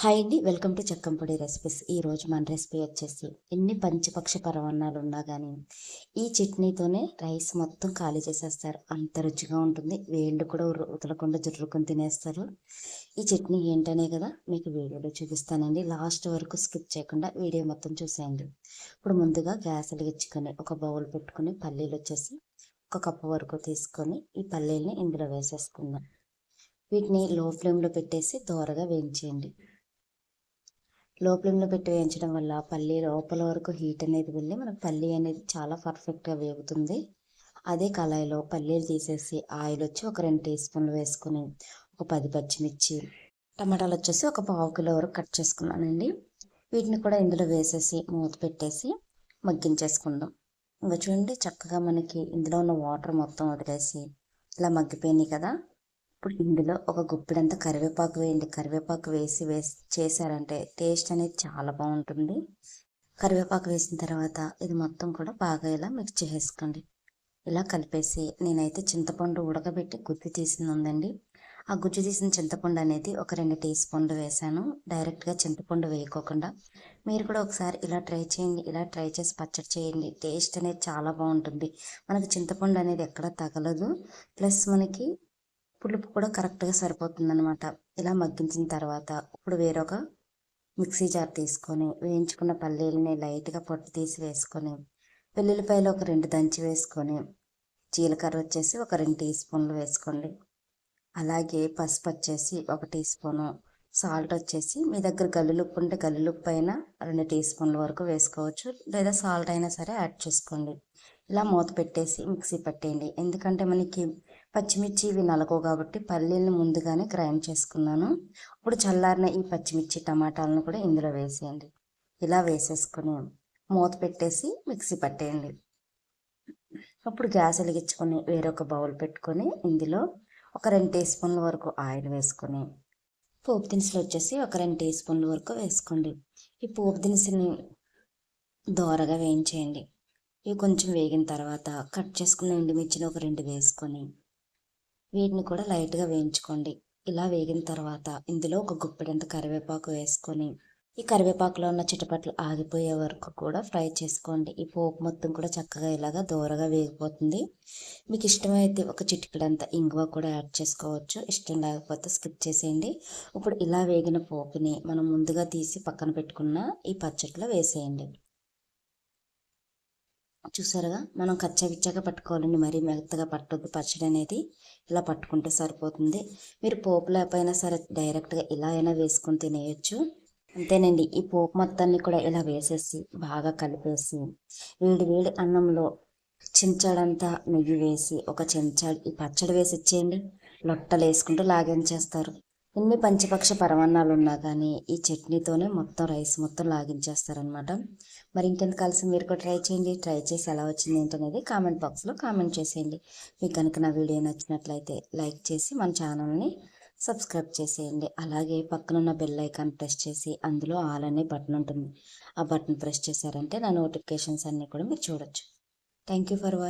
Hi అండి. Welcome to Chakkampodi recipes. ఈరోజు మన రెసిపీ వచ్చేసి ఎన్ని పంచపక్ష పరవన్నాలు ఉన్నా కానీ ఈ చట్నీతోనే రైస్ మొత్తం ఖాళీ చేసేస్తారు. అంత రుచిగా ఉంటుంది. వేళ్ళు కూడా ఉతలకుండా జుర్రుకొని తినేస్తారు. ఈ చట్నీ ఏంటనే కదా మీకు వీడియోలో చూపిస్తానండి. లాస్ట్ వరకు స్కిప్ చేయకుండా వీడియో మొత్తం చూసేయండి. ఇప్పుడు ముందుగా గ్యాస్ వెలిగించుకొని ఒక బౌల్ పెట్టుకొని పల్లీలు వచ్చేసి ఒక కప్పు వరకు తీసుకొని ఈ పల్లీల్ని ఇందులో వేసేసుకుందాం. వీటిని లో ఫ్లేమ్లో పెట్టేసి దోరగా వేయించేయండి. లో ఫ్లేమ్లో పెట్టి వేయించడం వల్ల పల్లి లోపల వరకు హీట్ అనేది వెళ్ళి మనకు పల్లి అనేది చాలా పర్ఫెక్ట్గా వేగుతుంది. అదే కళాయిలో పల్లీలు తీసేసి ఆయిల్ వచ్చి ఒక రెండు టీ స్పూన్లు వేసుకుని ఒక పది పచ్చిమిర్చి టమాటాలు వచ్చేసి ఒక పావు కిలో వరకు కట్ చేసుకున్నానండి. వీటిని కూడా ఇందులో వేసేసి మూత పెట్టేసి మగ్గించేసుకుందాం. ఇంకా చూడండి చక్కగా మనకి ఇందులో ఉన్న వాటర్ మొత్తం వదిలేసి ఇలా మగ్గిపోయినాయి కదా. ఇప్పుడు ఇందులో ఒక గుప్పిడంత కరివేపాకు వేయండి. కరివేపాకు వేసి వేసి చేశారంటే టేస్ట్ అనేది చాలా బాగుంటుంది. కరివేపాకు వేసిన తర్వాత ఇది మొత్తం కూడా బాగా ఇలా మిక్స్ చేసుకోండి ఇలా కలిపేసి నేనైతే చింతపండు ఉడకబెట్టి గుజ్జు తీసింది ఉందండి. ఆ గుజ్జు తీసిన చింతపండు అనేది ఒక రెండు టీ స్పూన్లు వేసాను డైరెక్ట్గా చింతపండు వేయకోకుండా మీరు కూడా ఒకసారి ఇలా ట్రై చేయండి. ఇలా ట్రై చేసి పచ్చడి చేయండి. టేస్ట్ అనేది చాలా బాగుంటుంది. మనకు చింతపండు అనేది ఎక్కడ తగలదు. ప్లస్ మనకి పులుపు కూడా కరెక్ట్గా సరిపోతుంది అనమాట ఇలా మగ్గించిన తర్వాత ఇప్పుడు వేరొక మిక్సీ జార్ తీసుకొని వేయించుకున్న పల్లీలని లైట్గా పొట్టు తీసి వేసుకొని వెల్లుల్లిపాయలు ఒక రెండు దంచి వేసుకొని జీలకర్ర వచ్చేసి ఒక రెండు టీ స్పూన్లు వేసుకోండి. అలాగే పసుపు వచ్చేసి ఒక టీ స్పూను సాల్ట్ వచ్చేసి మీ దగ్గర గల్లులుప్పు ఉంటే గల్లులుప్పు అయినా రెండు టీ స్పూన్ల వరకు వేసుకోవచ్చు. లేదా సాల్ట్ అయినా సరే యాడ్ చేసుకోండి. ఇలా మూత పెట్టేసి మిక్సీ పెట్టేయండి. ఎందుకంటే మనకి పచ్చిమిర్చి ఇవి నలకో కాబట్టి పల్లీలను ముందుగానే గ్రైండ్ చేసుకున్నాను. ఇప్పుడు చల్లారిన ఈ పచ్చిమిర్చి టమాటాలను కూడా ఇందులో వేసేయండి. ఇలా వేసేసుకొని మూత పెట్టేసి మిక్సీ పట్టేయండి. అప్పుడు గ్యాస్ వెలిగించుకొని వేరొక బౌల్ పెట్టుకొని ఇందులో ఒక రెండు టీ స్పూన్ల వరకు ఆయిల్ వేసుకొని పోపు దినుసులు వచ్చేసి ఒక రెండు టీ స్పూన్ల వరకు వేసుకోండి. ఈ పోపు దినుసుని దోరగా వేయించేయండి. ఇవి కొంచెం వేగిన తర్వాత కట్ చేసుకున్న ఎండుమిర్చిని ఒక రెండు వేసుకొని వీటిని కూడా లైట్గా వేయించుకోండి. ఇలా వేగిన తర్వాత ఇందులో ఒక గుప్పెడంత కరివేపాకు వేసుకొని ఈ కరివేపాకులో ఉన్న చిటపట్లు ఆగిపోయే వరకు కూడా ఫ్రై చేసుకోండి. ఈ పోపు మొత్తం కూడా చక్కగా ఇలాగా దూరగా వేగిపోతుంది. మీకు ఇష్టమైతే ఒక చిటికడంత ఇంగువ కూడా యాడ్ చేసుకోవచ్చు. ఇష్టం లేకపోతే స్కిప్ చేసేయండి. ఇప్పుడు ఇలా వేగిన పోపుని మనం ముందుగా తీసి పక్కన పెట్టుకున్న ఈ పచ్చట్లో వేసేయండి. చూసారుగా? మనం కచ్చగిచ్చగా పట్టుకోవాలండి. మరీ మెత్తగా పట్టొద్దు. పచ్చడి అనేది ఇలా పట్టుకుంటే సరిపోతుంది. మీరు పోపు లేకపోయినా సరే డైరెక్ట్గా ఇలా అయినా వేసుకొని తినేయచ్చు. అంతేనండి. ఈ పోపు మొత్తాన్ని కూడా ఇలా వేసేసి బాగా కలిపేసి వేడి వేడి అన్నంలో చెంచాడంతా నెయ్యి వేసి ఒక చెంచాడు ఈ పచ్చడి వేసి ఇచ్చేయండి. లొట్టలు వేసుకుంటూ లాగించేస్తారు. ఎన్ని పంచపక్ష పరమాన్నాలు ఉన్నా కానీ ఈ చట్నీతోనే మొత్తం రైస్ మొత్తం లాగించేస్తారనమాట మరి ఇంకెంత కలిసి మీరు కూడా ట్రై చేయండి. ట్రై చేసి ఎలా వచ్చింది ఏంటనేది కామెంట్ బాక్స్లో కామెంట్ చేసేయండి. మీకు కనుక నా వీడియో నచ్చినట్లయితే లైక్ చేసి మన ఛానల్ని సబ్స్క్రైబ్ చేసేయండి. అలాగే పక్కనున్న బెల్ ఐకాన్ ప్రెస్ చేసి అందులో ఆల్ అనే బటన్ ఉంటుంది. ఆ బటన్ ప్రెస్ చేశారంటే నా నోటిఫికేషన్స్ అన్నీ కూడా మీరు చూడొచ్చు. Thank you for watching